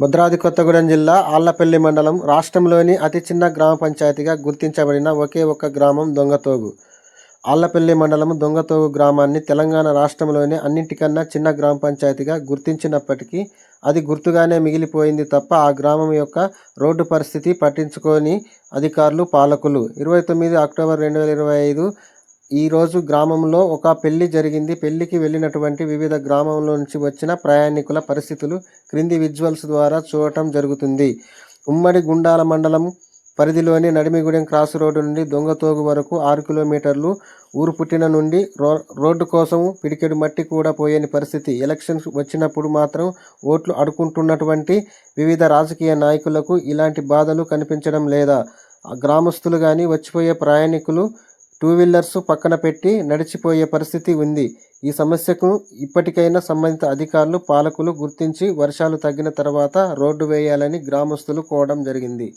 భద్రాద్రి కొత్తగూడెం జిల్లా ఆళ్ళపల్లి మండలం రాష్ట్రంలోని అతి చిన్న గ్రామ పంచాయతీగా గుర్తించబడిన ఒకే ఒక్క గ్రామం దొంగతోగు. ఆళ్ళపల్లి మండలం దొంగతోగు గ్రామాన్ని తెలంగాణ రాష్ట్రంలోని అన్నింటికన్నా చిన్న గ్రామ పంచాయతీగా గుర్తించినప్పటికీ అది గుర్తుగానే మిగిలిపోయింది తప్ప ఆ గ్రామం యొక్క రోడ్డు పరిస్థితి పట్టించుకొని అధికారులు పాలకులు. ఇరవై తొమ్మిది అక్టోబర్ రెండు వేల ఇరవై ఐదు ఈరోజు గ్రామంలో ఒక పెళ్ళి జరిగింది. పెళ్ళికి వెళ్ళినటువంటి వివిధ గ్రామంలో నుంచి వచ్చిన ప్రయాణికుల పరిస్థితులు క్రింది విజువల్స్ ద్వారా చూడటం జరుగుతుంది. ఉమ్మడి గుండాల మండలం పరిధిలోని నడిమిగూడెం క్రాస్ రోడ్డు నుండి దొంగతోగు వరకు ఆరు కిలోమీటర్లు ఊరు పుట్టిన నుండి రో రోడ్డు కోసం పిడికెడు మట్టి కూడా పోయని పరిస్థితి. ఎలక్షన్స్ వచ్చినప్పుడు మాత్రం ఓట్లు అడుకుంటున్నటువంటి వివిధ రాజకీయ నాయకులకు ఇలాంటి బాధలు కనిపించడం లేదా. గ్రామస్తులు కానీ వచ్చిపోయే ప్రయాణికులు టూ వీలర్స్ పక్కన పెట్టి నడిచిపోయే పరిస్థితి ఉంది. ఈ సమస్యకు ఇప్పటికైనా సంబంధిత అధికారులు పాలకులు గుర్తించి వర్షాలు తగ్గిన తర్వాత రోడ్డు వేయాలని గ్రామస్తులు కోవడం జరిగింది.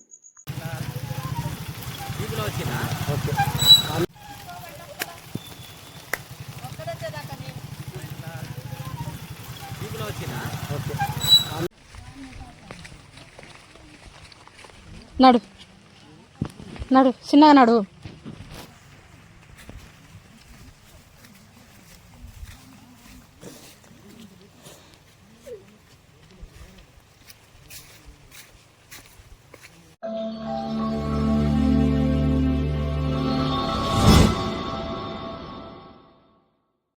నడు. నడు. చిన్నగా నడు.